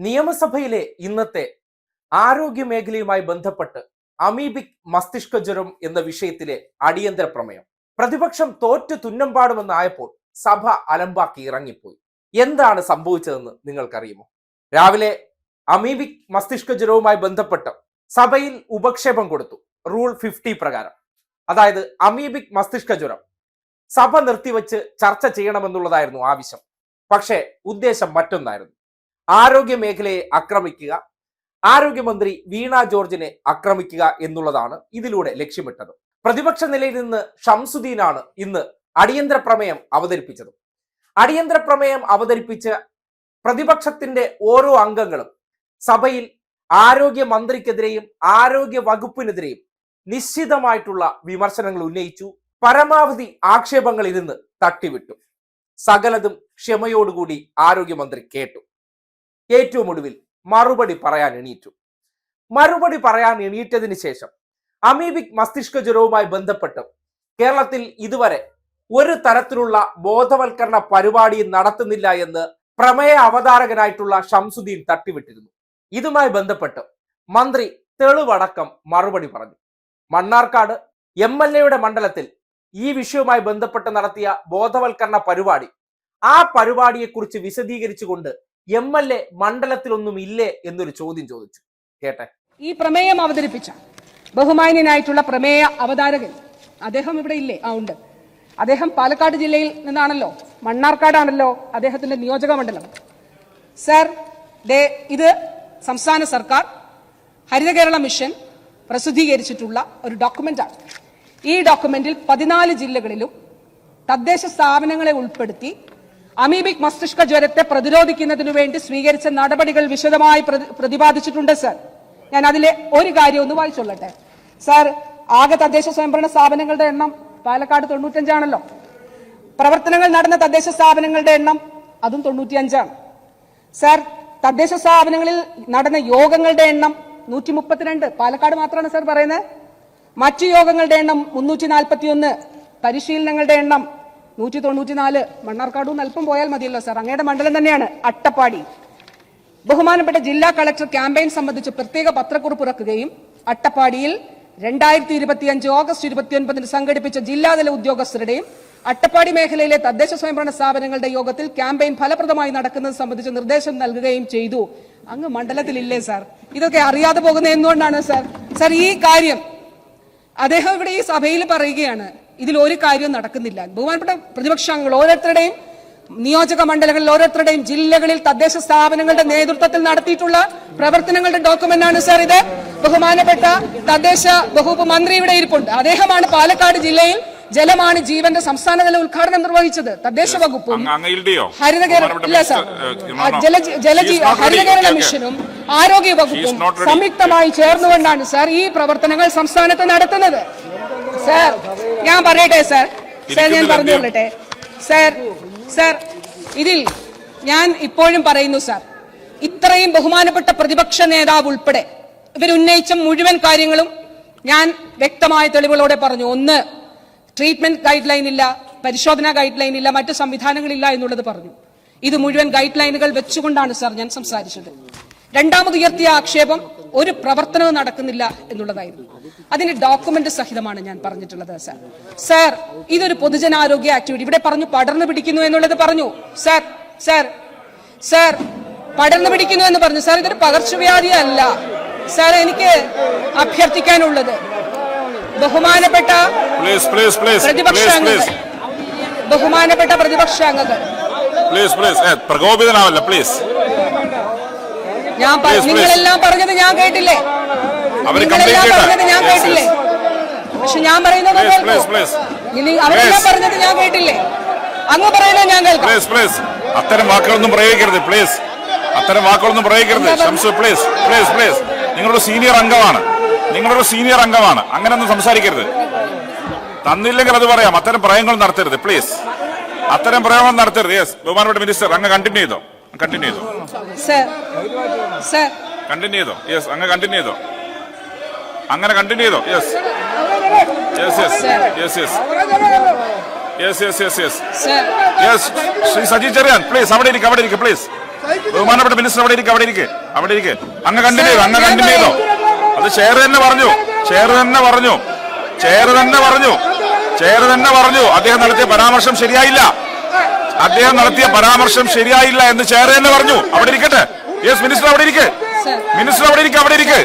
നിയമസഭയിലെ ഇന്നത്തെ ആരോഗ്യ മേഖലയുമായി ബന്ധപ്പെട്ട് അമീബിക് മസ്തിഷ്ക ജ്വരം എന്ന വിഷയത്തിലെ അടിയന്തര പ്രമേയം. പ്രതിപക്ഷം തോറ്റു തുന്നമ്പാടുമെന്നായപ്പോൾ സഭ അലമ്പാക്കി ഇറങ്ങിപ്പോയി. എന്താണ് സംഭവിച്ചതെന്ന് നിങ്ങൾക്കറിയുമോ? രാവിലെ അമീബിക് മസ്തിഷ്ക ജ്വരവുമായി ബന്ധപ്പെട്ട് സഭയിൽ ഉപക്ഷേപം കൊടുത്തു. റൂൾ ഫിഫ്റ്റി പ്രകാരം. അതായത് അമീബിക് മസ്തിഷ്ക ജ്വരം സഭ നിർത്തിവെച്ച് ചർച്ച ചെയ്യണമെന്നുള്ളതായിരുന്നു ആവശ്യം. പക്ഷേ ഉദ്ദേശം മറ്റൊന്നായിരുന്നു. ആരോഗ്യ മേഖലയെ ആക്രമിക്കുക ആരോഗ്യമന്ത്രി വീണ ജോർജിനെ ആക്രമിക്കുക എന്നുള്ളതാണ് ഇതിലൂടെ ലക്ഷ്യമിട്ടത്. പ്രതിപക്ഷ നിലയിൽ നിന്ന് ഷംസുദ്ദീനാണ് ഇന്ന് അടിയന്തര പ്രമേയം അവതരിപ്പിച്ചത്. അടിയന്തര പ്രമേയം അവതരിപ്പിച്ച് പ്രതിപക്ഷത്തിന്റെ ഓരോ അംഗങ്ങളും സഭയിൽ ആരോഗ്യമന്ത്രിക്കെതിരെയും ആരോഗ്യ വകുപ്പിനെതിരെയും നിശ്ചിതമായിട്ടുള്ള വിമർശനങ്ങൾ ഉന്നയിച്ചു പരമാവധി ആക്ഷേപങ്ങൾ ഇരുന്ന് തട്ടിവിട്ടു. സകലതും ക്ഷമയോടുകൂടി ആരോഗ്യമന്ത്രി കേട്ടു. ഏറ്റവും ഒടുവിൽ മറുപടി പറയാൻ എണീറ്റു. മറുപടി പറയാൻ എണീറ്റതിന് ശേഷം അമീബിക് മസ്തിഷ്ക ജ്വരവുമായി ബന്ധപ്പെട്ട് കേരളത്തിൽ ഇതുവരെ ഒരു തരത്തിലുള്ള ബോധവൽക്കരണ പരിപാടി നടത്തുന്നില്ല എന്ന് പ്രമേയ അവതാരകനായിട്ടുള്ള ഷംസുദ്ദീൻ തട്ടിവിട്ടിരുന്നു. ഇതുമായി ബന്ധപ്പെട്ട് മന്ത്രി തെളിവടക്കം മറുപടി പറഞ്ഞു. മണ്ണാർക്കാട് എം എൽ എയുടെ മണ്ഡലത്തിൽ ഈ വിഷയവുമായി ബന്ധപ്പെട്ട് നടത്തിയ ബോധവൽക്കരണ പരിപാടി ആ പരിപാടിയെക്കുറിച്ച് വിശദീകരിച്ചുകൊണ്ട് എം എൽ എ മണ്ഡലത്തിലൊന്നും ഇല്ലേ എന്നൊരു ചോദ്യം ചോദിച്ചു. കേട്ടെ? ഈ പ്രമേയം അവതരിപ്പിച്ച ബഹുമാന്യനായിട്ടുള്ള പ്രമേയ അവതാരകൻ അദ്ദേഹം ഇവിടെ ഇല്ലേ? ആ ഉണ്ട്. അദ്ദേഹം പാലക്കാട് ജില്ലയിൽ നിന്നാണല്ലോ. മണ്ണാർക്കാടാണല്ലോ അദ്ദേഹത്തിന്റെ നിയോജക മണ്ഡലം. സർ ദേ ഇത് സംസ്ഥാന സർക്കാർ ഹരിത കേരള മിഷൻ പ്രസിദ്ധീകരിച്ചിട്ടുള്ള ഒരു ഡോക്യുമെന്റാണ്. ഈ ഡോക്യുമെന്റിൽ പതിനാല് ജില്ലകളിലും തദ്ദേശ സ്ഥാപനങ്ങളെ ഉൾപ്പെടുത്തി അമീബിക് മസ്തിഷ്ക ജ്വരത്തെ പ്രതിരോധിക്കുന്നതിനു വേണ്ടി സ്വീകരിച്ച നടപടികൾ വിശദമായി പ്രതിപാദിച്ചിട്ടുണ്ട് സർ. ഞാൻ അതിലെ ഒരു കാര്യം ഒന്ന് വായിച്ചൊള്ളട്ടെ. സർ ആകെ തദ്ദേശ സ്വയംഭരണ സ്ഥാപനങ്ങളുടെ എണ്ണം പാലക്കാട് തൊണ്ണൂറ്റഞ്ചാണല്ലോ. പ്രവർത്തനങ്ങൾ നടന്ന തദ്ദേശ സ്ഥാപനങ്ങളുടെ എണ്ണം അതും തൊണ്ണൂറ്റിയഞ്ചാണ്. സർ തദ്ദേശ സ്ഥാപനങ്ങളിൽ നടന്ന യോഗങ്ങളുടെ എണ്ണം നൂറ്റി മുപ്പത്തിരണ്ട് പാലക്കാട് മാത്രമാണ് സർ പറയുന്നത്. മറ്റു യോഗങ്ങളുടെ എണ്ണം മുന്നൂറ്റി നാൽപ്പത്തി ഒന്ന് പരിശീലനങ്ങളുടെ എണ്ണം നൂറ്റി തൊണ്ണൂറ്റിനാല് മണ്ണാർക്കാടും അല്പം പോയാൽ മതിയല്ലോ സാർ. അങ്ങയുടെ മണ്ഡലം തന്നെയാണ് അട്ടപ്പാടി. ബഹുമാനപ്പെട്ട ജില്ലാ കളക്ടർ ക്യാമ്പയിൻ സംബന്ധിച്ച് പ്രത്യേക പത്രക്കുറിപ്പ് ഇറക്കുകയും അട്ടപ്പാടിയിൽ രണ്ടായിരത്തി ഇരുപത്തിയഞ്ച് ഓഗസ്റ്റ് ഇരുപത്തിയൊൻപതിന് സംഘടിപ്പിച്ച ജില്ലാതല ഉദ്യോഗസ്ഥരുടെയും അട്ടപ്പാടി മേഖലയിലെ തദ്ദേശ സ്വയംഭരണ സ്ഥാപനങ്ങളുടെ യോഗത്തിൽ ക്യാമ്പയിൻ ഫലപ്രദമായി നടക്കുന്നത് സംബന്ധിച്ച് നിർദ്ദേശം നൽകുകയും ചെയ്തു. അങ്ങ് മണ്ഡലത്തിലില്ലേ സാർ? ഇതൊക്കെ അറിയാതെ പോകുന്ന എന്തുകൊണ്ടാണ് സാർ? സാർ ഈ കാര്യം അദ്ദേഹം ഇവിടെ ഈ സഭയിൽ പറയുകയാണ്. ഇതിൽ ഒരു കാര്യവും നടക്കുന്നില്ല. ബഹുമാനപ്പെട്ട പ്രതിപക്ഷാംഗങ്ങൾ ഓരോരുത്തരുടെയും നിയോജക മണ്ഡലങ്ങളിൽ ഓരോരുത്തരുടെയും ജില്ലകളിൽ തദ്ദേശ സ്ഥാപനങ്ങളുടെ നേതൃത്വത്തിൽ നടത്തിയിട്ടുള്ള പ്രവർത്തനങ്ങളുടെ ഡോക്യുമെന്റ് ആണ് സാർ ഇത്. ബഹുമാനപ്പെട്ട തദ്ദേശ വകുപ്പ് മന്ത്രി ഇവിടെ ഇരിപ്പുണ്ട്. അദ്ദേഹമാണ് പാലക്കാട് ജില്ലയിൽ ജലമാണ് ജീവന്റെ സംസ്ഥാനതല ഉദ്ഘാടനം നിർവഹിച്ചത്. തദ്ദേശ വകുപ്പും ഹരിതകേരള ഇല്ല സാർ. ജല ജല She Haritha Kerala Okay, okay. മിഷനും ആരോഗ്യ വകുപ്പും. സംയുക്തമായി ചേർന്നുകൊണ്ടാണ് സാർ ഈ പ്രവർത്തനങ്ങൾ സംസ്ഥാനത്ത് നടത്തുന്നത്. സാർ ഞാൻ പറയട്ടെ സാർ. സാർ ഞാൻ ഇരിക്കുന്നില്ല, പറഞ്ഞു കൊള്ളട്ടെ സാർ സാർ ഇതിൽ ഞാൻ ഇപ്പോഴും പറയുന്നു സാർ. ഇത്രയും ബഹുമാനപ്പെട്ട പ്രതിപക്ഷ നേതാവ് ഉൾപ്പെടെ ഇവരുന്നയിച്ച മുഴുവൻ കാര്യങ്ങളും ഞാൻ വ്യക്തമായ തെളിവുകളോടെ പറഞ്ഞു. ഒന്ന് ട്രീറ്റ്മെന്റ് ഗൈഡ് ലൈൻ ഇല്ല പരിശോധനാ ഗൈഡ് ലൈൻ ഇല്ല മറ്റു സംവിധാനങ്ങളില്ല എന്നുള്ളത് പറഞ്ഞു. ഇത് മുഴുവൻ ഗൈഡ് ലൈനുകൾ വെച്ചുകൊണ്ടാണ് സാർ ഞാൻ സംസാരിച്ചത്. രണ്ടാമത് ഉയർത്തിയ ആക്ഷേപം ഒരു പ്രവർത്തനവും നടക്കുന്നില്ല എന്നുള്ളതായിരുന്നു. അതിന് ഡോക്യുമെന്റ് സഹിതമാണ് ഞാൻ പറഞ്ഞിട്ടുള്ളത് സാർ സാർ ഇതൊരു പൊതുജനാരോഗ്യ ആക്ടിവിറ്റി ഇവിടെ പറഞ്ഞു പടർന്നു പിടിക്കുന്നു എന്നുള്ളത് പറഞ്ഞു. സാർ സാർ സാർ പടർന്നു പിടിക്കുന്നു എന്ന് പറഞ്ഞു. സാർ ഇതൊരു പകർച്ചവ്യാധി അല്ല. സാർ എനിക്ക് അഭ്യർത്ഥിക്കാനുള്ളത് ബഹുമാനപ്പെട്ട പ്ലീസ് പ്ലീസ് പ്ലീസ് പ്രതിപക്ഷ പ്ലീസ് അംഗങ്ങൾ. പ്ലീസ് ബഹുമാനപ്പെട്ട പ്രതിപക്ഷാംഗങ്ങൾ പ്ലീസ് പ്ലീസ് പ്രകോപിതനാവല്ല പ്ലീസ് ഞാൻ. നിങ്ങളെല്ലാം പറഞ്ഞത് ഞാൻ കേട്ടില്ലേ? നിങ്ങളെല്ലാം പറഞ്ഞത് ഞാൻ കേട്ടില്ലേ? പക്ഷെ ഞാൻ പറയുന്നത്. അവരെല്ലാം പറഞ്ഞത് ഞാൻ കേട്ടില്ലേ? അങ്ങ് പറയുന്നത് ഞാൻ കേൾക്കാം. അത്തരം വാക്കുകളൊന്നും പ്രയോഗിക്കരുത് പ്ലീസ് അത്തരം വാക്കുകളൊന്നും പ്രയോഗിക്കരുത്. ഷംസു പ്ലീസ് പ്ലീസ് പ്ലീസ് നിങ്ങളൊരു സീനിയർ അംഗമാണ്. നിങ്ങളൊരു സീനിയർ അംഗമാണ്. അങ്ങനെ അങ്ങനെയൊന്നും സംസാരിക്കരുത്. തന്നില്ലെങ്കിൽ അത് പറയാം. അത്തരം പ്രയോഗങ്ങൾ നടത്തരുത് പ്ലീസ് അത്തരം പ്രയോഗങ്ങൾ നടത്തരുത്. യെസ് ബഹുമാനപ്പെട്ട മിനിസ്റ്റർ അങ്ങ് കണ്ടിന്യൂ ചെയ്തോ? കണ്ടിന്യൂ ചെയ്തോ. സർ സർ കണ്ടിന്യൂ ചെയ്തോ. യെസ് അങ്ങ് കണ്ടിന്യൂ ചെയ്തോ. അങ്ങനെ കണ്ടിന്യൂ ചെയ്തോ. Yes yes yes yes yes yes yes yes yes yes Shri Saji Cherian please അവിടെ ഇരിക്കും അവിടെ ഇരിക്കും പ്ലീസ് ബഹുമാനപ്പെട്ട മിനിസ്റ്റർ അവിടെ ഇരിക്കും അവിടെ ഇരിക്കെ അവിടെ ഇരിക്കെ. അങ്ങ് കണ്ടിന്യൂ ചെയ്തോ അങ്ങ് കണ്ടിന്യൂ ചെയ്തോ. അത് ഷെയർ തന്നെ പറഞ്ഞു ഷെയർ തന്നെ പറഞ്ഞു ഷെയർ തന്നെ പറഞ്ഞു ഷെയർ തന്നെ പറഞ്ഞു. അദ്ദേഹം നടത്തിയ പരാമർശം ശരിയായില്ല. അദ്ദേഹം നടത്തിയ പരാമർശം ശരിയായില്ല എന്ന് ചെയർ തന്നെ പറഞ്ഞു. അവിടെ ഇരിക്കട്ടെ. യെസ് മിനിസ്റ്റർ അവിടെ ഇരിക്കെ. മിനിസ്റ്റർ അവിടെ ഇരിക്കെ അവിടെ ഇരിക്കെ.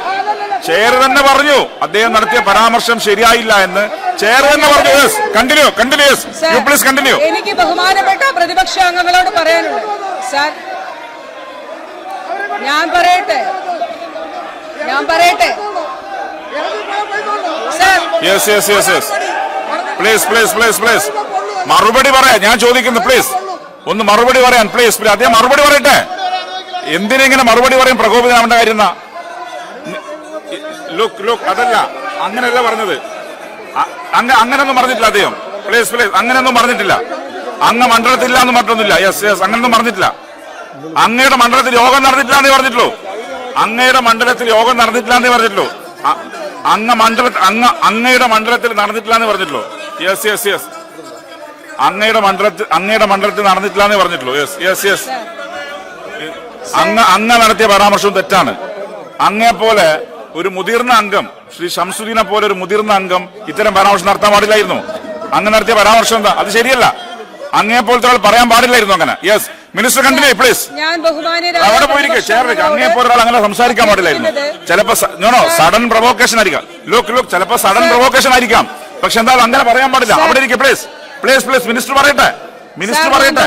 ചെയർ തന്നെ പറഞ്ഞു. അദ്ദേഹം നടത്തിയ പരാമർശം ശരിയായില്ല എന്ന് ചെയർ തന്നെ പറഞ്ഞു. Yes continue continue yes you please continue എനിക്ക് ബഹുമാനപ്പെട്ട പ്രതിപക്ഷ അംഗങ്ങളോട് പറയാനുള്ളത് സാർ ഞാൻ പറയട്ടെ. ഞാൻ പറയട്ടെ. Yes yes yes please please please please മറുപടി പറയാ. ഞാൻ ചോദിക്കുന്നു പ്ലീസ് ഒന്ന് മറുപടി പറയാൻ പ്ലീസ് പ്ലീസ് അദ്ദേഹം മറുപടി പറയട്ടെ. എന്തിനെങ്ങനെ മറുപടി പറയും? പ്രകോപിതനാവേണ്ട കാര്യം ലുക്ക് ലുക്ക് അതല്ല. അങ്ങനെയല്ല പറഞ്ഞത്. അങ്ങനെയൊന്നും പറഞ്ഞിട്ടില്ല അദ്ദേഹം. പ്ലീസ് പ്ലീസ് അങ്ങനെയൊന്നും പറഞ്ഞിട്ടില്ല. അങ്ങ് മണ്ഡലത്തില്ല എന്ന് പറഞ്ഞിട്ടില്ല യെസ് യെസ് അങ്ങനൊന്നും പറഞ്ഞിട്ടില്ല. അങ്ങയുടെ മണ്ഡലത്തിൽ യോഗം നടന്നിട്ടില്ല എന്നേ പറഞ്ഞിട്ടുള്ളൂ. അങ്ങയുടെ മണ്ഡലത്തിൽ യോഗം നടന്നിട്ടില്ല എന്നേ പറഞ്ഞിട്ടുള്ളൂ. അങ്ങ മണ്ഡല അങ്ങ അങ്ങയുടെ മണ്ഡലത്തിൽ നടന്നിട്ടില്ല എന്ന് പറഞ്ഞിട്ടുള്ളൂ. യെസ് യെസ് യെസ് അങ്ങയുടെ മണ്ഡലത്തിൽ അങ്ങയുടെ മണ്ഡലത്തിൽ നടന്നിട്ടില്ല എന്നേ പറഞ്ഞിട്ടുള്ളൂ. യെസ് യെസ് യെസ് അങ്ങ അങ്ങ നടത്തിയ പരാമർശവും തെറ്റാണ്. അങ്ങേ പോലെ ഒരു മുതിർന്ന അംഗം ശ്രീ ഷംസുദ്ദീനെ പോലെ ഒരു മുതിർന്ന അംഗം ഇത്തരം പരാമർശം നടത്താൻ പാടില്ലായിരുന്നു. അങ്ങ് നടത്തിയ പരാമർശം എന്താ? അത് ശരിയല്ല. അങ്ങേ പോലത്തെ ആൾ പറയാൻ പാടില്ലായിരുന്നു അങ്ങനെ. യെസ് മിനിസ്റ്റർ കണ്ടിന്യൂ പ്ലീസ് അവിടെ പോയിരിക്കും ചേർന്ന് അങ്ങേ പോലെ ഒരാൾ അങ്ങനെ സംസാരിക്കാൻ പാടില്ലായിരുന്നു. ചിലപ്പോ നോണോ സഡൻ പ്രൊവോക്കേഷൻ ആയിരിക്കാം. ലുക്ക് ലുക്ക് ചിലപ്പോ സഡൻ പ്രൊവോക്കേഷൻ ആയിരിക്കാം. പക്ഷെ എന്തായാലും അങ്ങനെ പറയാൻ പാടില്ല. അവിടെ ഇരിക്കും പ്ലീസ് പ്ലീസ് പ്ലീസ് മിനിസ്റ്റർ പറയട്ടെ. മിനിസ്റ്റർ പറയട്ടെ.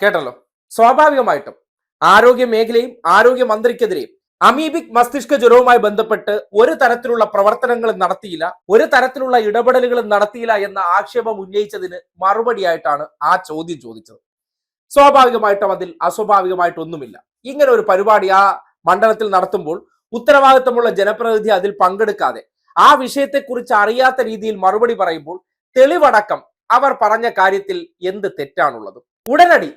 കേട്ടല്ലോ. സ്വാഭാവികമായിട്ടും ആരോഗ്യ മേഖലയും ആരോഗ്യ മന്ത്രിക്കെതിരെയും അമീബിക് മസ്തിഷ്ക ജ്വരവുമായി ബന്ധപ്പെട്ട് ഒരു തരത്തിലുള്ള പ്രവർത്തനങ്ങളും നടത്തിയില്ല ഒരു തരത്തിലുള്ള ഇടപെടലുകളും നടത്തിയില്ല എന്ന ആക്ഷേപം ഉന്നയിച്ചതിന് മറുപടിയായിട്ടാണ് ആ ചോദ്യം ചോദിച്ചത്. സ്വാഭാവികമായിട്ടും അതിൽ അസ്വാഭാവികമായിട്ടൊന്നുമില്ല. ഇങ്ങനെ ഒരു പരിപാടി ആ മണ്ഡലത്തിൽ നടത്തുമ്പോൾ ഉത്തരവാദിത്തമുള്ള ജനപ്രതിനിധി അതിൽ പങ്കെടുക്കാതെ ആ വിഷയത്തെക്കുറിച്ച് അറിയാത്ത രീതിയിൽ മറുപടി പറയുമ്പോൾ തെളിവടക്കം അവർ പറഞ്ഞ കാര്യത്തിൽ എന്ത് തെറ്റാണുള്ളത്? ഉടനടി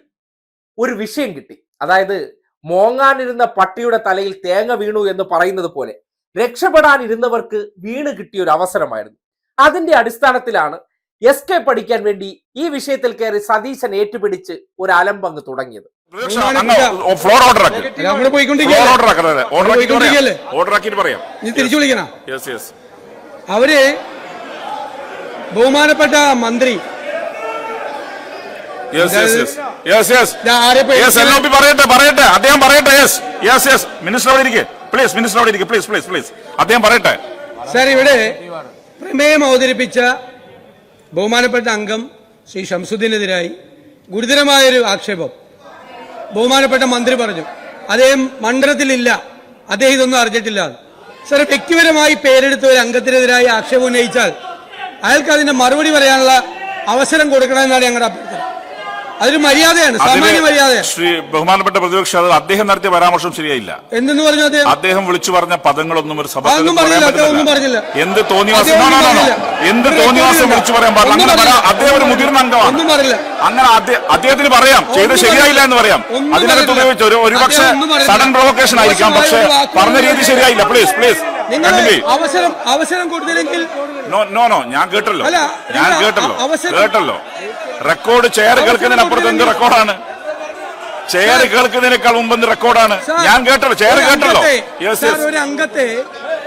ഒരു വിഷയം കിട്ടി. അതായത് മോങ്ങാനിരുന്ന പട്ടിയുടെ തലയിൽ തേങ്ങ വീണു എന്ന് പറയുന്നത് പോലെ രക്ഷപ്പെടാനിരുന്നവർക്ക് വീണ് കിട്ടിയ ഒരു അവസരമായിരുന്നു അതിന്റെ അടിസ്ഥാനത്തിലാണ് എസ് കെ പഠിക്കാൻ വേണ്ടി ഈ വിഷയത്തിൽ കയറി സതീശൻ ഏറ്റുപിടിച്ച് ഒരു അലമ്പങ്ങ് തുടങ്ങിയത്. ഫ്ലോർ ഓർഡർ തിരിച്ചു വിളിക്കണ? അവർ ബഹുമാനപ്പെട്ട മന്ത്രി. പറയട്ടെ പറയട്ടെ. അദ്ദേഹം പറയട്ടെ യെസ് യെസ് യെസ് മിനിസ്റ്റർ അവിടെ ഇരിക്കെ. പ്ലീസ് മിനിസ്റ്റർ അവിടെ ഇരിക്കെ. പ്ലീസ് പ്ലീസ് പ്ലീസ് അദ്ദേഹം പറയട്ടെ. സാർ ഇവിടെ പ്രമേയം അവതരിപ്പിച്ച ബഹുമാനപ്പെട്ട അംഗം ശ്രീ ഷംസുദ്ദീനെതിരായി ഗുരുതരമായൊരു ആക്ഷേപം. ബഹുമാനപ്പെട്ട മന്ത്രി പറഞ്ഞു അദ്ദേഹം മണ്ഡലത്തിലില്ല. അദ്ദേഹം ഇതൊന്നും അറിഞ്ഞിട്ടില്ല. സർ വ്യക്തിപരമായി പേരെടുത്ത ഒരു അംഗത്തിനെതിരായി ആക്ഷേപം ഉന്നയിച്ചാൽ അയാൾക്ക് അതിന്റെ മറുപടി പറയാനുള്ള അവസരം കൊടുക്കണമെന്നാണ് ഞങ്ങളുടെ അഭ്യർത്ഥന. അതൊരു മര്യാദയാണ് സാമാന്യ മര്യാദ ശ്രീ ബഹുമാനപ്പെട്ട പ്രതിപക്ഷ അത് അദ്ദേഹം നടത്തിയ പരാമർശം ശരിയായില്ല എന്തെന്ന് പറഞ്ഞു അദ്ദേഹം അദ്ദേഹം വിളിച്ചു പറഞ്ഞ പദങ്ങളൊന്നും ഒരു സഭ. എന്ത് തോന്നിവാസം. എന്ത് തോന്നിവാസം. വിളിച്ചു പറയാൻ പാടില്ല അങ്ങനെ. അദ്ദേഹം ഒരു മുതിർന്ന അംഗമാണ്. അങ്ങനെ അദ്ദേ- അദ്ദേഹത്തിന് പറയാം ചെയ്ത് ശരിയായില്ല എന്ന് പറയാം അതിനകത്ത്. ഉപയോഗിച്ച ഒരു ഒരുപക്ഷെ. സഡൻ പ്രൊവക്കേഷൻ ആയിരിക്കാം പക്ഷെ പറഞ്ഞ രീതി. ശരിയായില്ല പ്ലീസ് പ്ലീസ് നിങ്ങൾ അവസരം അവസരം കൊടുത്തില്ലെങ്കിൽ നോ നോ നോ ഞാൻ കേട്ടല്ലോ. ഞാൻ കേട്ടല്ലോ. കേട്ടല്ലോ. റെക്കോർഡ് ചെയർ കേൾക്കുന്നതിനപ്പുറത്ത് എന്ത് റെക്കോർഡാണ്? ചെയർ കേൾക്കുന്നതിനേക്കാൾ മുമ്പ് റെക്കോർഡാണ്? ഞാൻ കേട്ടല്ലോ. ചെയർ കേട്ടല്ലോ. ഒരു അംഗത്തെ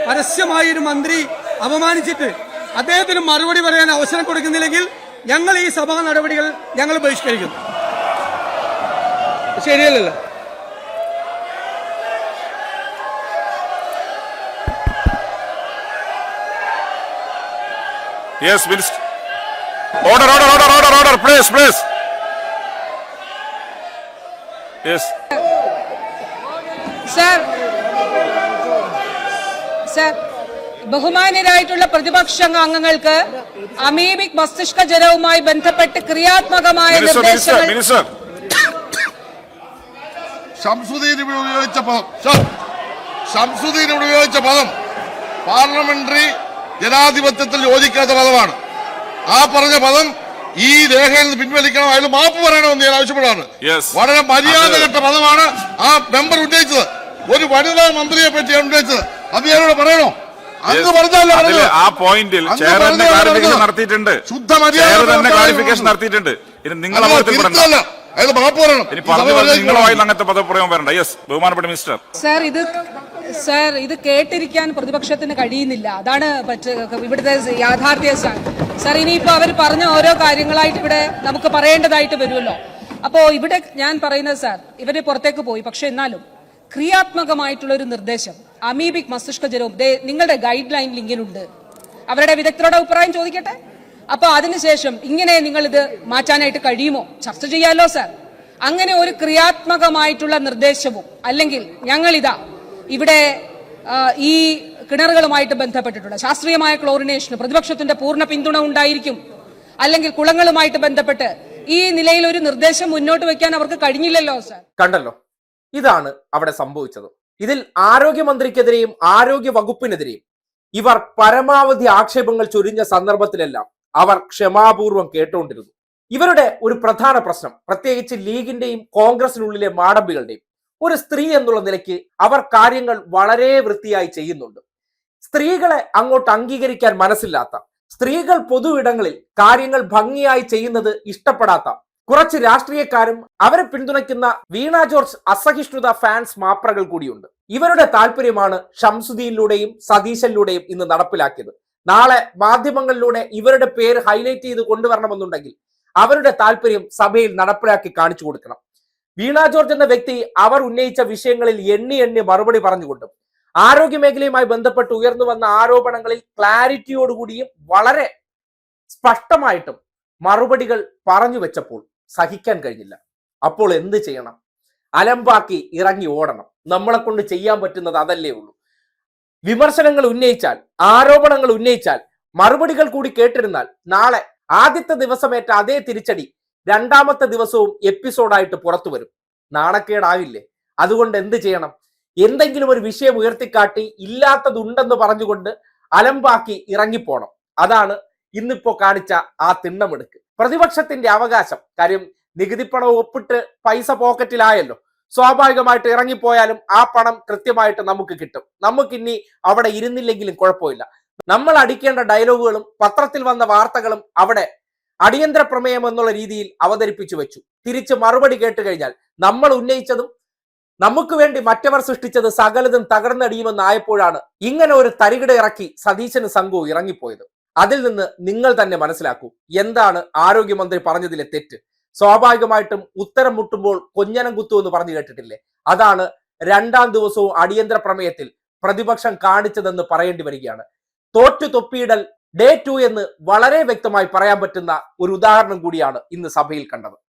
പരസ്യമായി ഒരു മന്ത്രി അപമാനിച്ചിട്ട് അദ്ദേഹത്തിന് മറുപടി പറയാൻ അവസരം കൊടുക്കുന്നില്ലെങ്കിൽ ഞങ്ങൾ ഈ സഭാ നടപടികൾ ഞങ്ങൾ ബഹിഷ്കരിക്കുന്നു. ശരിയല്ലല്ലോ. Yes minister order order order order order please please yes sir sir ബഹുമാന്യരായിട്ടുള്ള പ്രതിപക്ഷ അംഗങ്ങൾക്ക് അമീബിക് മസ്തിഷ്ക ജ്വരവുമായി ബന്ധപ്പെട്ട് ക്രിയാത്മകമായ നിർദ്ദേശങ്ങൾ ഷംസുദ്ദീൻ ഇവിടെ ഉപയോഗിച്ച പദം. ഷംസുദ്ദീൻ ഇവിടെ ഉപയോഗിച്ച പദം. പാർലമെന്ററി ജനാധിപത്യത്തിൽ യോജിക്കാത്ത പദമാണ്. ആ പറഞ്ഞ പദം ഈ രേഖയിൽ നിന്ന് പിൻവലിക്കണം അയാൾ മാപ്പ് പറയണമെന്ന് ഞാൻ ആവശ്യപ്പെടാണ് വളരെ വളരെ മര്യാദഘട്ട പദമാണ് ആ മെമ്പർ ഉന്നയിച്ചത്. ഒരു വനിതാ മന്ത്രിയെ പറ്റിയാണ് ഉന്നയിച്ചത്. അത് ഞാനിവിടെ പറയണോ? അങ്ങ് പറഞ്ഞല്ലോ ആ പോയിന്റിൽ നടത്തിയിട്ടുണ്ട്. ശുദ്ധ മര്യാദ നടത്തിയിട്ടുണ്ട്. മാപ്പ് പറയണം. അങ്ങനത്തെ പദപ്രയോഗം വരണ്ട. യെസ് ബഹുമാനപ്പെട്ട മിനിസ്റ്റർ. സർ ഇത് സർ ഇത് കേട്ടിരിക്കാൻ പ്രതിപക്ഷത്തിന് കഴിയുന്നില്ല. അതാണ് ഇവിടുത്തെ യാഥാർത്ഥ്യ സർ. ഇനിയിപ്പോ അവർ പറഞ്ഞ ഓരോ കാര്യങ്ങളായിട്ട് ഇവിടെ നമുക്ക് പറയേണ്ടതായിട്ട് വരുമല്ലോ. അപ്പോ ഇവിടെ ഞാൻ പറയുന്നത് സാർ ഇവർ പുറത്തേക്ക് പോയി. പക്ഷെ എന്നാലും ക്രിയാത്മകമായിട്ടുള്ള ഒരു നിർദ്ദേശം അമീബിക് മസ്തിഷ്ക ജ്വരവും നിങ്ങളുടെ ഗൈഡ് ലൈനിൽ ഇങ്ങനെയുണ്ട് അവരുടെ വിദഗ്ധരുടെ അഭിപ്രായം ചോദിക്കട്ടെ? അപ്പൊ അതിനുശേഷം ഇങ്ങനെ നിങ്ങൾ ഇത് മാറ്റാനായിട്ട് കഴിയുമോ? ചർച്ച ചെയ്യാലോ സാർ? അങ്ങനെ ഒരു ക്രിയാത്മകമായിട്ടുള്ള നിർദ്ദേശവും അല്ലെങ്കിൽ ഞങ്ങളിതാ ഇവിടെ ഈ കിണറുകളുമായിട്ട് ബന്ധപ്പെട്ടിട്ടുള്ള ശാസ്ത്രീയമായ ക്ലോറിനേഷന് പ്രതിപക്ഷത്തിന്റെ പൂർണ പിന്തുണ ഉണ്ടായിരിക്കും. അല്ലെങ്കിൽ കുളങ്ങളുമായിട്ട് ബന്ധപ്പെട്ട് ഈ നിലയിൽ ഒരു നിർദ്ദേശം മുന്നോട്ട് വെക്കാൻ അവർക്ക് കഴിഞ്ഞില്ലല്ലോ സർ. കണ്ടല്ലോ? ഇതാണ് അവിടെ സംഭവിച്ചത്. ഇതിൽ ആരോഗ്യമന്ത്രിക്കെതിരെയും ആരോഗ്യ വകുപ്പിനെതിരെയും ഇവർ പരമാവധി ആക്ഷേപങ്ങൾ ചൊരിഞ്ഞ സന്ദർഭത്തിലെല്ലാം അവർ ക്ഷമാപൂർവം കേട്ടുകൊണ്ടിരുന്നു. ഇവരുടെ ഒരു പ്രധാന പ്രശ്നം പ്രത്യേകിച്ച് ലീഗിന്റെയും കോൺഗ്രസിനുള്ളിലെ മാടമ്പികളുടെയും ഒരു സ്ത്രീ എന്നുള്ള നിലയ്ക്ക് അവർ കാര്യങ്ങൾ വളരെ വൃത്തിയായി ചെയ്യുന്നുണ്ട്. സ്ത്രീകളെ അങ്ങോട്ട് അംഗീകരിക്കാൻ മനസ്സില്ലാത്ത സ്ത്രീകൾ പൊതു ഇടങ്ങളിൽ കാര്യങ്ങൾ ഭംഗിയായി ചെയ്യുന്നത് ഇഷ്ടപ്പെടാത്ത കുറച്ച് രാഷ്ട്രീയക്കാരും അവരെ പിന്തുണയ്ക്കുന്ന വീണ ജോർജ് അസഹിഷ്ണുത ഫാൻസ് മാപ്രകൾ കൂടിയുണ്ട്. ഇവരുടെ താല്പര്യമാണ് ഷംസുദ്ദീനിലൂടെയും സതീശനിലൂടെയും ഇന്ന് നടപ്പിലാക്കിയത്. നാളെ മാധ്യമങ്ങളിലൂടെ ഇവരുടെ പേര് ഹൈലൈറ്റ് ചെയ്ത് കൊണ്ടുവരണമെന്നുണ്ടെങ്കിൽ അവരുടെ താല്പര്യം സഭയിൽ നടപ്പിലാക്കി കാണിച്ചു കൊടുക്കണം. വീണ ജോർജ് എന്ന വ്യക്തി അവർ ഉന്നയിച്ച വിഷയങ്ങളിൽ എണ്ണി എണ്ണി മറുപടി പറഞ്ഞുകൊണ്ടും ആരോഗ്യ മേഖലയുമായി ബന്ധപ്പെട്ട് ഉയർന്നു വന്ന ആരോപണങ്ങളിൽ ക്ലാരിറ്റിയോടുകൂടിയും വളരെ സ്പഷ്ടമായിട്ടും മറുപടികൾ പറഞ്ഞു വെച്ചപ്പോൾ സഹിക്കാൻ കഴിഞ്ഞില്ല. അപ്പോൾ എന്ത് ചെയ്യണം? അലമ്പാക്കി ഇറങ്ങി ഓടണം. നമ്മളെ കൊണ്ട് ചെയ്യാൻ പറ്റുന്നത് അതല്ലേ ഉള്ളൂ. വിമർശനങ്ങൾ ഉന്നയിച്ചാൽ ആരോപണങ്ങൾ ഉന്നയിച്ചാൽ മറുപടികൾ കൂടി കേട്ടിരുന്നാൽ നാളെ ആദ്യത്തെ ദിവസമേറ്റ അതേ തിരിച്ചടി രണ്ടാമത്തെ ദിവസവും എപ്പിസോഡായിട്ട് പുറത്തു വരും. നാണക്കേടാവില്ലേ? അതുകൊണ്ട് എന്ത് ചെയ്യണം? എന്തെങ്കിലും ഒരു വിഷയം ഉയർത്തിക്കാട്ടി ഇല്ലാത്തതുണ്ടെന്ന് പറഞ്ഞുകൊണ്ട് അലമ്പാക്കി ഇറങ്ങിപ്പോണം. അതാണ് ഇന്നിപ്പോ കാണിച്ച ആ തിണ്ണമെടുക്ക്. പ്രതിപക്ഷത്തിന്റെ അവകാശം. കാര്യം നികുതിപ്പണം ഒപ്പിട്ട് പൈസ പോക്കറ്റിലായല്ലോ. സ്വാഭാവികമായിട്ട് ഇറങ്ങിപ്പോയാലും ആ പണം കൃത്യമായിട്ട് നമുക്ക് കിട്ടും. നമുക്കിനി അവിടെ ഇരുന്നില്ലെങ്കിലും കുഴപ്പമില്ല. നമ്മൾ അടിക്കേണ്ട ഡയലോഗുകളും പത്രത്തിൽ വന്ന വാർത്തകളും അവിടെ അടിയന്തര പ്രമേയം എന്നുള്ള രീതിയിൽ അവതരിപ്പിച്ചു വെച്ചു. തിരിച്ച് മറുപടി കേട്ട് കഴിഞ്ഞാൽ നമ്മൾ ഉന്നയിച്ചതും നമുക്ക് വേണ്ടി മറ്റവർ സൃഷ്ടിച്ചത് സകലതും തകർന്നടിയുമെന്നായപ്പോഴാണ് ഇങ്ങനെ ഒരു തരികിട ഇറക്കി സതീശന് സംഘവും ഇറങ്ങിപ്പോയത്. അതിൽ നിന്ന് നിങ്ങൾ തന്നെ മനസ്സിലാക്കൂ എന്താണ് ആരോഗ്യമന്ത്രി പറഞ്ഞതിലെ തെറ്റ്. സ്വാഭാവികമായിട്ടും ഉത്തരം മുട്ടുമ്പോൾ കൊഞ്ഞനം കുത്തു എന്ന് പറഞ്ഞു കേട്ടിട്ടില്ലേ? അതാണ് രണ്ടാം ദിവസവും അടിയന്തര പ്രമേയത്തിൽ പ്രതിപക്ഷം കാണിച്ചതെന്ന് പറയേണ്ടി വരികയാണ്. തോറ്റു തൊപ്പിയിടൽ ഡേ ടു എന്ന് വളരെ വ്യക്തമായി പറയാൻ പറ്റുന്ന ഒരു ഉദാഹരണം കൂടിയാണ് ഇന്ന് സഭയിൽ കണ്ടത്.